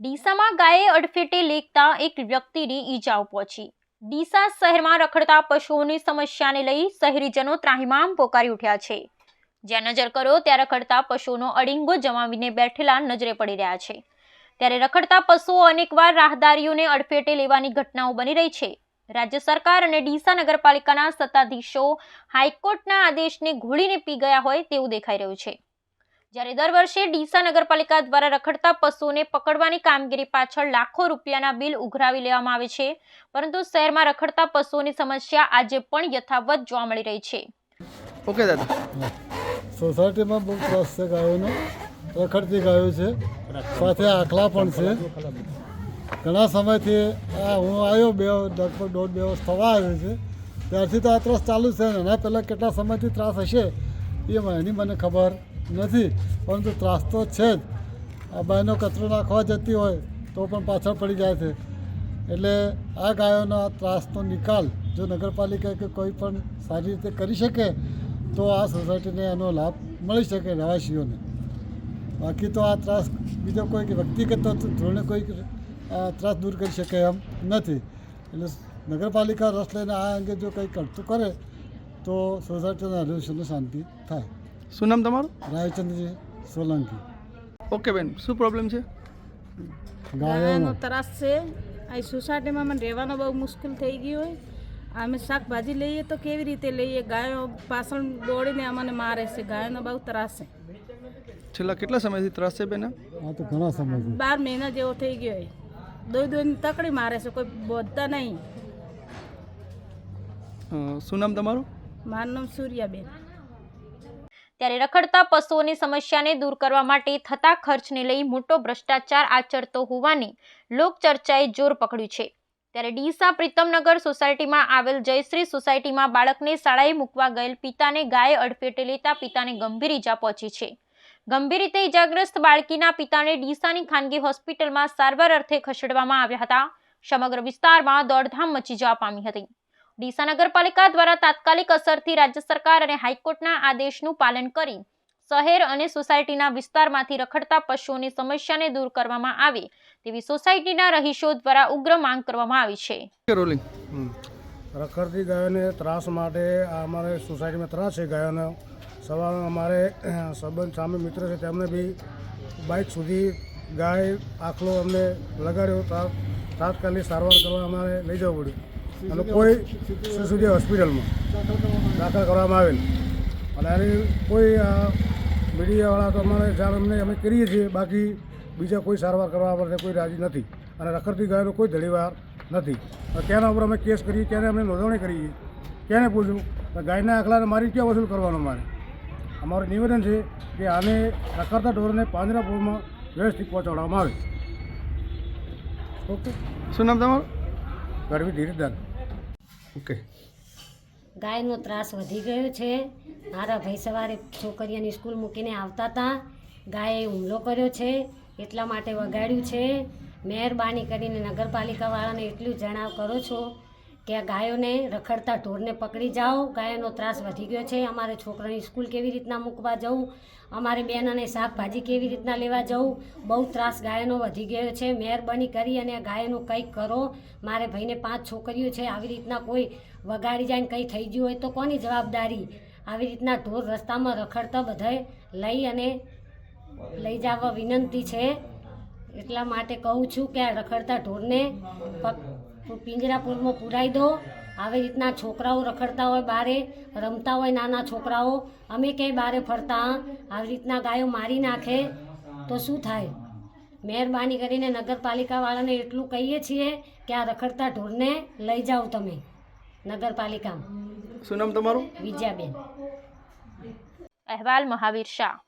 ડીસામાં ગાયે અડફેટે લેખતા એક વ્યક્તિની ઈજાઓ પહોંચી. ડીસા શહેરમાં રખડતા પશુઓની સમસ્યાને લઈ શહેરીજનો ત્રાહિમામ પોકારી ઉઠ્યા છે. જ્યાં નજર કરો ત્યાં રખડતા પશુઓનો અડિંગો જમાવીને બેઠેલા નજરે પડી રહ્યા છે. ત્યારે રખડતા પશુઓ અનેકવાર રાહદારીઓને અડફેટે લેવાની ઘટનાઓ બની રહી છે. રાજ્ય સરકાર અને ડીસા નગરપાલિકાના સત્તાધીશો હાઈકોર્ટના આદેશને ઘોળીને પી ગયા હોય તેવું દેખાઈ રહ્યું છે. જ્યારે દર વર્ષે ડીસા નગરપાલિકા દ્વારા રખડતા પશુઓને પકડવાની કામગીરી પાછળ લાખો રૂપિયાના બિલ ઉઘરાવી લેવામાં આવે છે. પરંતુ શહેરમાં રખડતા પશુઓની સમસ્યા આજે પણ યથાવત જોવા મળી રહી છે. ઓકે દાદા. સોસાયટીમાં બહુ ત્રાસ છે ગાયોનો. રખડતી ગાયો છે. સાથે આખલા પણ છે. ઘણા સમયથી આ હું આવ્યો બે લગભગ દોઢ બે વર્ષ થવા આવ્યો છે. ત્યારથી તો આ ત્રાસ ચાલુ છે એના પહેલાં કેટલા સમયથી ત્રાસ હશે એ એની મને ખબર નથી, પરંતુ ત્રાસ તો છે જ. આ બાયનો કચરો નાખવા જતી હોય તો પણ પાછળ પડી જાય છે. એટલે આ ગાયોના ત્રાસનો નિકાલ જો નગરપાલિકા કે કોઈ પણ સારી રીતે કરી શકે, તો આ સોસાયટીને એનો લાભ મળી શકે રહેવાસીઓને. બાકી તો આ ત્રાસ બીજો કોઈ વ્યક્તિગત ધોરણે કોઈ ત્રાસ દૂર કરી શકે એમ નથી. એટલે નગરપાલિકા રસ લઈને આ અંગે જો કંઈ કરતું કરે, તો સોસાયટીના રહેવાસીઓને શાંતિ થાય. શું નામ તમારું? રાયચંદ્રજી સોલંકી. ઓકે બેન શું પ્રોબ્લેમ છે? ગાયાનો ત્રાસ છે. આ સોસાયટીમાં મને રહેવાનો બહુ મુશ્કેલ થઈ ગયું હોય. અમે શાકભાજી લઈએ તો કેવી રીતે લઈએ? ગાયો પાછળ દોડીને અમને મારે છે. ગાયોનો બહુ ત્રાસ છે. છેલ્લા કેટલા સમયથી ત્રાસ છે બેન આ? તો ઘણા સમયથી. બાર મહિના જેવો થઈ ગયો હોય. દોઈ દોઈને તકડી મારે છે. કોઈ બોધતા નહીં. શું નામ તમારું? મારું નામ સૂર્યાબેન. ત્યારે રખડતા પશુઓની સમસ્યાને દૂર કરવા માટે થતા ખર્ચને લઈ મોટો ભ્રષ્ટાચાર આચરતો હોવાની લોકચર્ચાએ જોર પકડ્યું છે. ત્યારે ડીસા પ્રીતમનગર સોસાયટીમાં આવેલ જયશ્રી સોસાયટીમાં બાળકને શાળાએ મૂકવા ગયેલ પિતાને ગાયે અડફેટે લેતા પિતાને ગંભીર ઈજા પહોંચી છે. ગંભીર રીતે ઈજાગ્રસ્ત બાળકીના પિતાને ડીસાની ખાનગી હોસ્પિટલમાં સારવાર અર્થે ખસેડવામાં આવ્યા હતા. સમગ્ર વિસ્તારમાં દોડધામ મચી જવા પામી હતી. ડીસા નગરપાલિકા દ્વારા તાત્કાલિક અસરથી રાજ્ય સરકાર અને હાઈકોર્ટના આદેશનું પાલન કરી શહેર અને સોસાયટીના વિસ્તારમાંથી રખડતા પશુઓની સમસ્યાને દૂર કરવામાં આવે તેવી સોસાયટીના રહીશો દ્વારા ઉગ્ર માંગ કરવામાં આવી છે. રખડતી ગાયોને ત્રાસ માટે અમારે સોસાયટીમાં ત્રાસ છે ગાયોનો. સવારે અમારે સંબંધ સામે મિત્ર છે તેમને બી બાઇક સુધી ગાય આખલો અમને લગાડ્યો. તા- તાત્કાલિક સારવાર કરવા અમારે લઈ જવું પડ્યું. અને કોઈ સુધી હોસ્પિટલમાં દાખલ કરવામાં આવેલ. અને આની કોઈ આ મીડિયાવાળા તો અમારે જાણ અમને અમે કરીએ છીએ. બાકી બીજા કોઈ સારવાર કરવા માટે કોઈ રાજી નથી. અને રખડતી ગાયનો કોઈ ધડીવાર નથી. તેના ઉપર અમે કેસ કરીએ ત્યારે અમે નોંધણી કરીએ. ક્યાંને પૂછ્યું? ગાયના આખલાને મારી ક્યાં વસૂલ કરવાનો મારે? અમારું નિવેદન છે કે આને રખડતા ઢોરને પાંજરાપુરમાં વ્યવસ્થિત પહોંચાડવામાં આવે. ઓકે શું નામ તમારું? ગરવી ધીરજદાર ઓકે. ગાયનો ત્રાસ વધી ગયો છે. મારા ભાઈ સવારે છોકરીઓની સ્કૂલ મૂકીને આવતા હતા. ગાયે હુમલો કર્યો છે. એટલા માટે વગાડ્યું છે. મહેરબાની કરીને નગરપાલિકાવાળાને એટલું જણાવ કરો છો. કે આ ગાયોને રખડતા ઢોરને પકડી જાઓ. ગાયોનો ત્રાસ વધી ગયો છે. અમારે છોકરાની સ્કૂલ કેવી રીતના મૂકવા જવું? અમારે બેન અને શાકભાજી કેવી રીતના લેવા જવું? બહુ ત્રાસ ગાયનો વધી ગયો છે. મહેરબાની કરી અને આ ગાયોનું કંઈક કરો. મારે ભાઈને પાંચ છોકરીઓ છે. આવી રીતના કોઈ વગાડી જાય ને કંઈ થઈ ગયું હોય તો કોની જવાબદારી? આવી રીતના ઢોર રસ્તામાં રખડતા બધાએ લઈ અને લઈ જવા વિનંતી છે. એટલા માટે કહું છું કે આ રખડતા ઢોરને પક- પિંજરાપુરમાં પુરાઈ દો. આવી રીતના છોકરાઓ રખડતા હોય બારે રમતા હોય નાના છોકરાઓ અમે ક્યાંય બારે ફરતા આવી રીતના ગાયો મારી નાખે તો શું થાય? મહેરબાની કરીને નગરપાલિકાવાળાને એટલું કહીએ છીએ કે આ રખડતા ઢોરને લઈ જાઓ તમે નગરપાલિકામાં. શું નામ તમારું? વિજયાબેન. અહેવાલ મહાવીર શાહ.